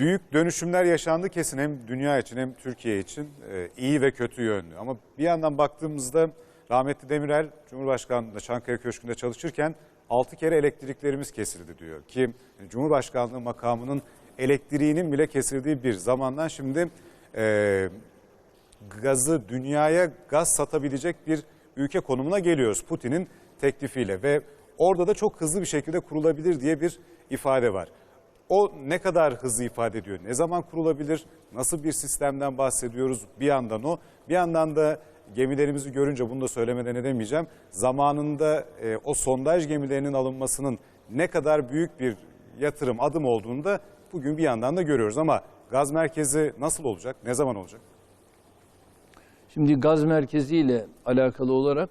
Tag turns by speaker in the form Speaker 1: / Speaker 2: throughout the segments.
Speaker 1: Büyük dönüşümler yaşandı kesin hem dünya için hem Türkiye için e, iyi ve kötü yönlü. Ama bir yandan baktığımızda rahmetli Demirel Cumhurbaşkanlığı Çankaya Köşkü'nde çalışırken 6 kere elektriklerimiz kesildi diyor. Ki Cumhurbaşkanlığı makamının elektriğinin bile kesildiği bir zamandan şimdi e, gazı dünyaya gaz satabilecek bir ülke konumuna geliyoruz Putin'in teklifiyle ve orada da çok hızlı bir şekilde kurulabilir diye bir ifade var. O ne kadar hızlı ifade ediyor? Ne zaman kurulabilir? Nasıl bir sistemden bahsediyoruz? Bir yandan o. Bir yandan da gemilerimizi görünce bunu da söylemeden edemeyeceğim. Zamanında e, o sondaj gemilerinin alınmasının ne kadar büyük bir yatırım, adım olduğunu da bugün bir yandan da görüyoruz. Ama gaz merkezi nasıl olacak? Ne zaman olacak?
Speaker 2: Şimdi gaz merkezi ile alakalı olarak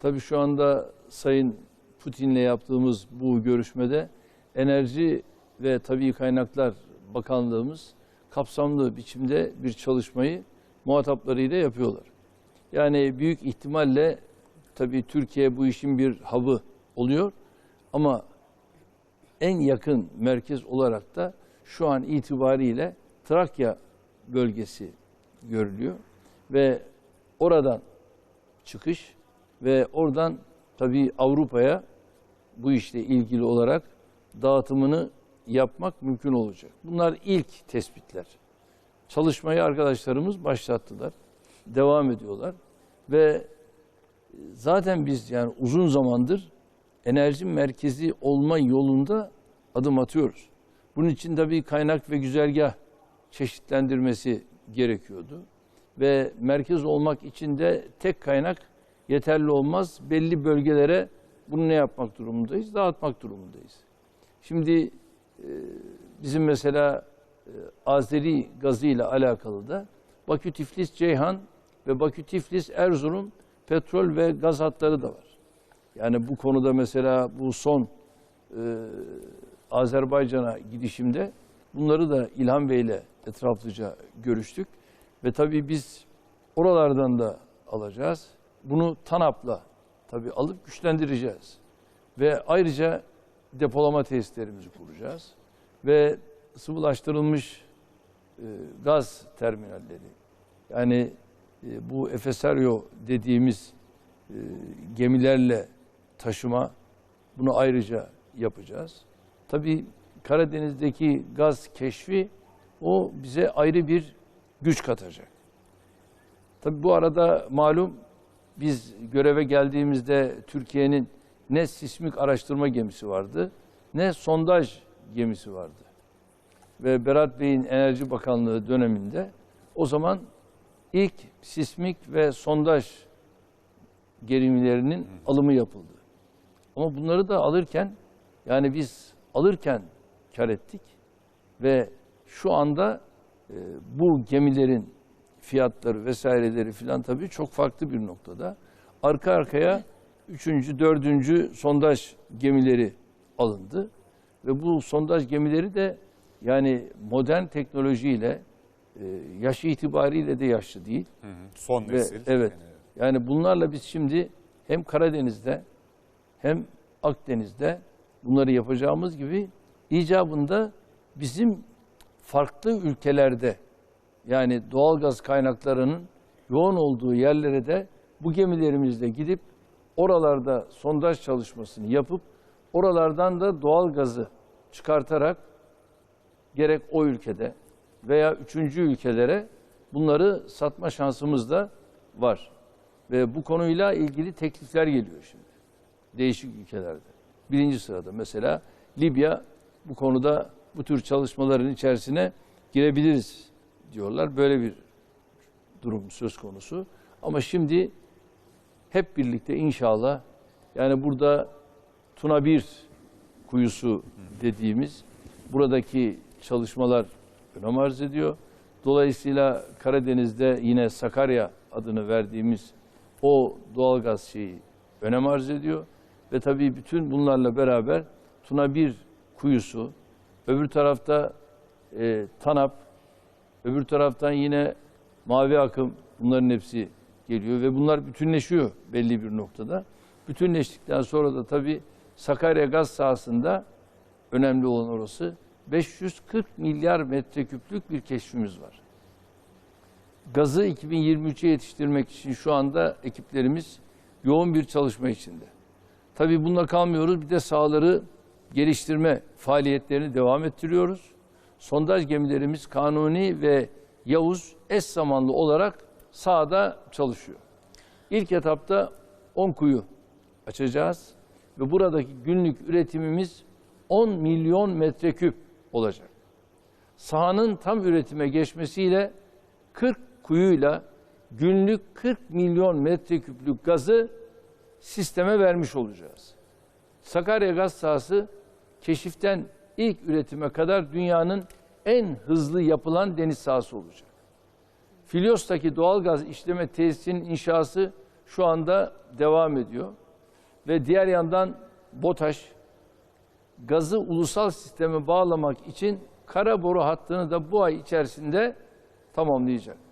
Speaker 2: tabii şu anda Sayın Putin'le yaptığımız bu görüşmede Enerji ve Tabii Kaynaklar Bakanlığımız kapsamlı biçimde bir çalışmayı muhataplarıyla yapıyorlar. Yani büyük ihtimalle tabii Türkiye bu işin bir hub'ı oluyor ama en yakın merkez olarak da şu an itibariyle Trakya bölgesi görülüyor ve oradan çıkış ve oradan tabii Avrupa'ya bu işle ilgili olarak dağıtımını yapmak mümkün olacak. Bunlar ilk tespitler. Çalışmayı arkadaşlarımız başlattılar. Devam ediyorlar ve zaten biz yani uzun zamandır enerji merkezi olma yolunda adım atıyoruz. Bunun için tabii kaynak ve güzergah çeşitlendirmesi gerekiyordu. Ve merkez olmak için de tek kaynak yeterli olmaz. Belli bölgelere bunu ne yapmak durumundayız? Dağıtmak durumundayız. Şimdi bizim mesela e, Azeri gazı ile alakalı da Bakü Tiflis Ceyhan ve Bakü Tiflis Erzurum petrol ve gaz hatları da var. Yani bu konuda mesela bu son e, Azerbaycan'a gidişimde bunları da İlhan Bey ile etraflıca görüştük. Ve tabii biz oralardan da alacağız. Bunu TANAP'la tabii alıp güçlendireceğiz. Ve ayrıca depolama tesislerimizi kuracağız. Ve sıvılaştırılmış e, gaz terminalleri yani e, bu Efeseryo dediğimiz e, gemilerle taşıma bunu ayrıca yapacağız. Tabii Karadeniz'deki gaz keşfi o bize ayrı bir güç katacak. Tabii bu arada malum biz göreve geldiğimizde Türkiye'nin ne sismik araştırma gemisi vardı ne sondaj gemisi vardı. Ve Berat Bey'in Enerji Bakanlığı döneminde o zaman ilk sismik ve sondaj gemilerinin alımı yapıldı. Ama bunları da alırken yani biz alırken kar ettik ve şu anda e, bu gemilerin fiyatları vesaireleri filan tabii çok farklı bir noktada. Arka arkaya üçüncü, dördüncü sondaj gemileri alındı. Ve bu sondaj gemileri de yani modern teknolojiyle e, yaşı itibariyle de yaşlı değil.
Speaker 1: Hı hı. Son
Speaker 2: Ve,
Speaker 1: nesil.
Speaker 2: evet.
Speaker 1: Yani
Speaker 2: Yani bunlarla biz şimdi hem Karadeniz'de hem Akdeniz'de bunları yapacağımız gibi icabında bizim farklı ülkelerde yani doğalgaz kaynaklarının yoğun olduğu yerlere de bu gemilerimizle gidip oralarda sondaj çalışmasını yapıp oralardan da doğalgazı çıkartarak gerek o ülkede veya üçüncü ülkelere bunları satma şansımız da var. Ve bu konuyla ilgili teklifler geliyor şimdi. Değişik ülkelerde. Birinci sırada mesela Libya bu konuda bu tür çalışmaların içerisine girebiliriz diyorlar. Böyle bir durum söz konusu. Ama şimdi hep birlikte inşallah yani burada Tuna 1 kuyusu dediğimiz buradaki çalışmalar önem arz ediyor. Dolayısıyla Karadeniz'de yine Sakarya adını verdiğimiz o doğalgaz şeyi önem arz ediyor. Ve tabii bütün bunlarla beraber Tuna 1 kuyusu, öbür tarafta e, TANAP, öbür taraftan yine Mavi Akım bunların hepsi geliyor ve bunlar bütünleşiyor belli bir noktada. Bütünleştikten sonra da tabii Sakarya gaz sahasında önemli olan orası 540 milyar metreküplük bir keşfimiz var. Gazı 2023'e yetiştirmek için şu anda ekiplerimiz yoğun bir çalışma içinde. Tabii bununla kalmıyoruz. Bir de sahaları geliştirme faaliyetlerini devam ettiriyoruz. Sondaj gemilerimiz Kanuni ve Yavuz eş zamanlı olarak sahada çalışıyor. İlk etapta 10 kuyu açacağız ve buradaki günlük üretimimiz 10 milyon metreküp olacak. Sahanın tam üretime geçmesiyle 40 kuyuyla günlük 40 milyon metreküplük gazı sisteme vermiş olacağız. Sakarya gaz sahası keşiften ilk üretime kadar dünyanın en hızlı yapılan deniz sahası olacak. Filyos'taki doğalgaz işleme tesisinin inşası şu anda devam ediyor. Ve diğer yandan BOTAŞ gazı ulusal sisteme bağlamak için kara boru hattını da bu ay içerisinde tamamlayacak.